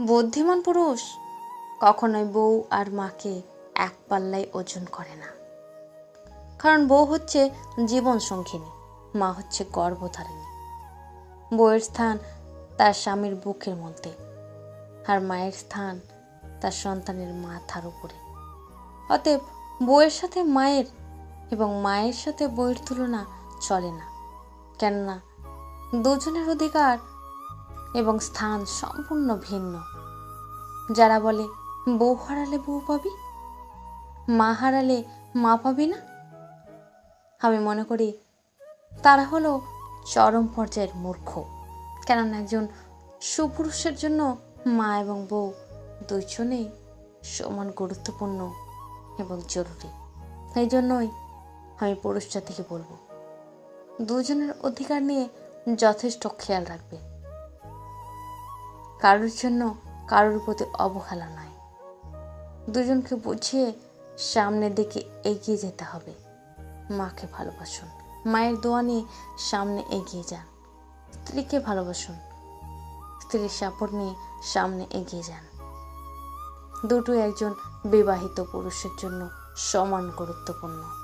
বুদ্ধিমান পুরুষ কখনোই বউ আর মাকে এক পাল্লায় ওজন করে না। কারণ বউ হচ্ছে জীবন সঙ্গিনী, মা হচ্ছে গর্ভধারিণী। বউয়ের স্থান তার স্বামীর বুকের মধ্যে আর মায়ের স্থান তার সন্তানের মাথার উপরে। অতএব বউয়ের সাথে মায়ের এবং মায়ের সাথে বউয়ের তুলনা চলে না। কেননা দুজনের অধিকার এবং স্থান সম্পূর্ণ ভিন্ন। যারা বলে, বউ হারালে বউ পাবি? মা হারালে মা পাবি না? আমি মনে করি, তারা হলো চরম পর্যায়ের মূর্খ। কেননা একজন সুপুরুষের জন্য মা এবং বউ দুজনেই সমান গুরুত্বপূর্ণ এবং জরুরি। এই জন্যই আমি পুরুষ জাতিকে বলব, দুজনের অধিকার নিয়ে যথেষ্ট খেয়াল রাখবে। কারোর জন্য কারোর প্রতি অবহেলা নয় দুজনকে বুঝিয়ে সামনের দিকে এগিয়ে যেতে হবে। মাকে ভালোবাসুন। মায়ের দোয়া নিয়ে সামনে এগিয়ে যান। স্ত্রীকে ভালোবাসুন। স্ত্রীর সাপোর্ট নিয়ে সামনে এগিয়ে যান। দুটো একজন বিবাহিত পুরুষের জন্য সমান গুরুত্বপূর্ণ।